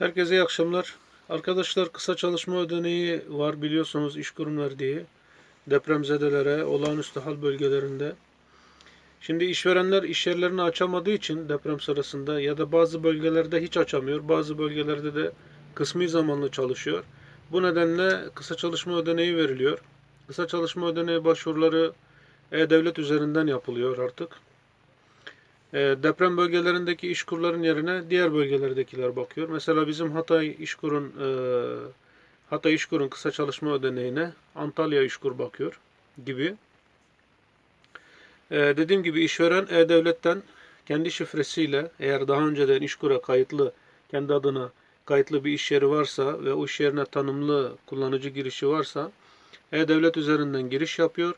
Herkese iyi akşamlar. Arkadaşlar kısa çalışma ödeneği var biliyorsunuz iş kurum verdiği depremzedelere, olağanüstü hal bölgelerinde. Şimdi işverenler iş yerlerini açamadığı için deprem sırasında ya da bazı bölgelerde hiç açamıyor, bazı bölgelerde de kısmi zamanlı çalışıyor. Bu nedenle kısa çalışma ödeneği veriliyor. Kısa çalışma ödeneği başvuruları e-devlet üzerinden yapılıyor artık. E, deprem bölgelerindeki işkurların yerine diğer bölgelerdekiler bakıyor. Mesela bizim Hatay İşkur'un e, Hatay İşkur'un kısa çalışma ödeneğine Antalya İşkur bakıyor gibi. E, dediğim gibi işveren E-Devlet'ten kendi şifresiyle eğer daha önceden İşkur'a kayıtlı kendi adına kayıtlı bir iş yeri varsa ve o iş yerine tanımlı kullanıcı girişi varsa E-Devlet üzerinden giriş yapıyor.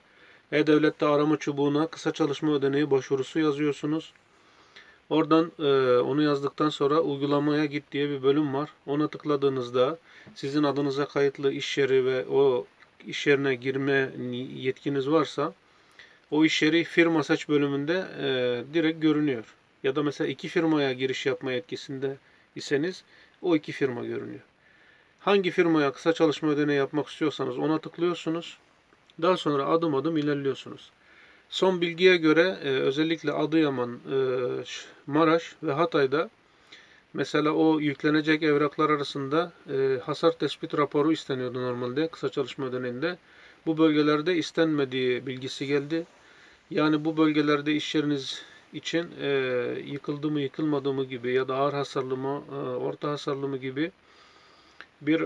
E-Devlet'te arama çubuğuna kısa çalışma ödeneği başvurusu yazıyorsunuz. Oradan e, onu yazdıktan sonra uygulamaya git diye bir bölüm var. Ona tıkladığınızda sizin adınıza kayıtlı iş yeri ve o iş yerine girme yetkiniz varsa o iş yeri firma seç bölümünde e, direkt görünüyor. Ya da mesela iki firmaya giriş yapma yetkisinde iseniz o iki firma görünüyor. Hangi firmaya kısa çalışma ödeneği yapmak istiyorsanız ona tıklıyorsunuz. Daha sonra adım adım ilerliyorsunuz. Son bilgiye göre e, özellikle Adıyaman, e, Maraş ve Hatay'da mesela o yüklenecek evraklar arasında e, hasar tespit raporu isteniyordu normalde kısa çalışma ödeneğinde. Bu bölgelerde istenmediği bilgisi geldi. Yani bu bölgelerde iş yeriniz için yıkıldı mı yıkılmadı mı gibi ya da ağır hasarlı mı orta hasarlı mı gibi bir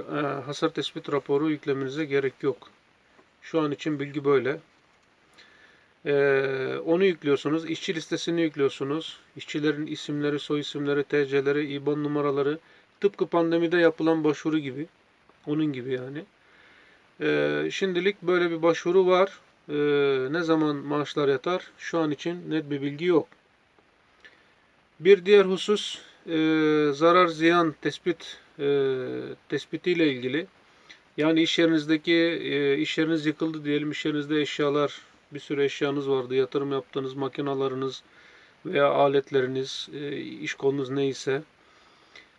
hasar tespit raporu yüklemenize gerek yok. Şu an için bilgi böyle. Ee, onu yüklüyorsunuz. İşçi listesini yüklüyorsunuz. İşçilerin isimleri, soy isimleri, TC'leri, IBAN numaraları. Tıpkı pandemide yapılan başvuru gibi. Onun gibi yani. Ee, şimdilik böyle bir başvuru var. Ee, ne zaman maaşlar yatar? Şu an için net bir bilgi yok. Bir diğer husus e, zarar ziyan tespit e, tespitiyle ilgili. Yani iş yerinizdeki e, iş yeriniz yıkıldı diyelim. İş yerinizde eşyalar, bir sürü eşyanız vardı. Yatırım yaptığınız makinalarınız veya aletleriniz, e, iş kolunuz neyse.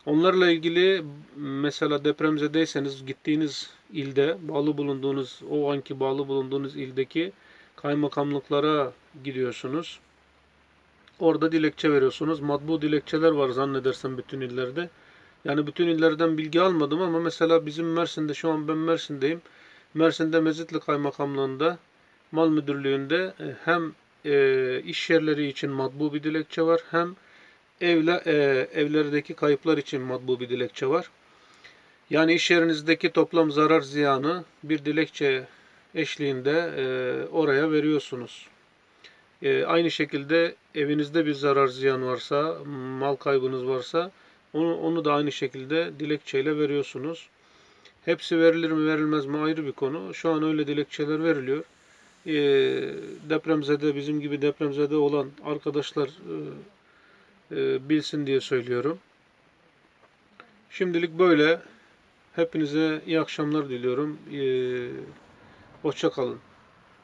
Onlarla ilgili mesela depremzedeyseniz gittiğiniz ilde, bağlı bulunduğunuz, o anki bağlı bulunduğunuz ildeki kaymakamlıklara gidiyorsunuz. Orada dilekçe veriyorsunuz. Matbu dilekçeler var zannedersem bütün illerde. Yani bütün illerden bilgi almadım ama mesela bizim Mersin'de şu an ben Mersin'deyim. Mersin'de Mezitli Kaymakamlığı'nda Mal Müdürlüğü'nde e, hem e, iş yerleri için matbu bir dilekçe var hem evle, e, evlerdeki kayıplar için matbu bir dilekçe var. Yani iş yerinizdeki toplam zarar ziyanı bir dilekçe eşliğinde e, oraya veriyorsunuz. E, aynı şekilde evinizde bir zarar ziyan varsa, mal kaybınız varsa onu, onu da aynı şekilde dilekçeyle veriyorsunuz. Hepsi verilir mi verilmez mi ayrı bir konu. Şu an öyle dilekçeler veriliyor. E, depremzede bizim gibi depremzede olan arkadaşlar e, e, bilsin diye söylüyorum. Şimdilik böyle. Hepinize iyi akşamlar diliyorum. E, hoşça kalın.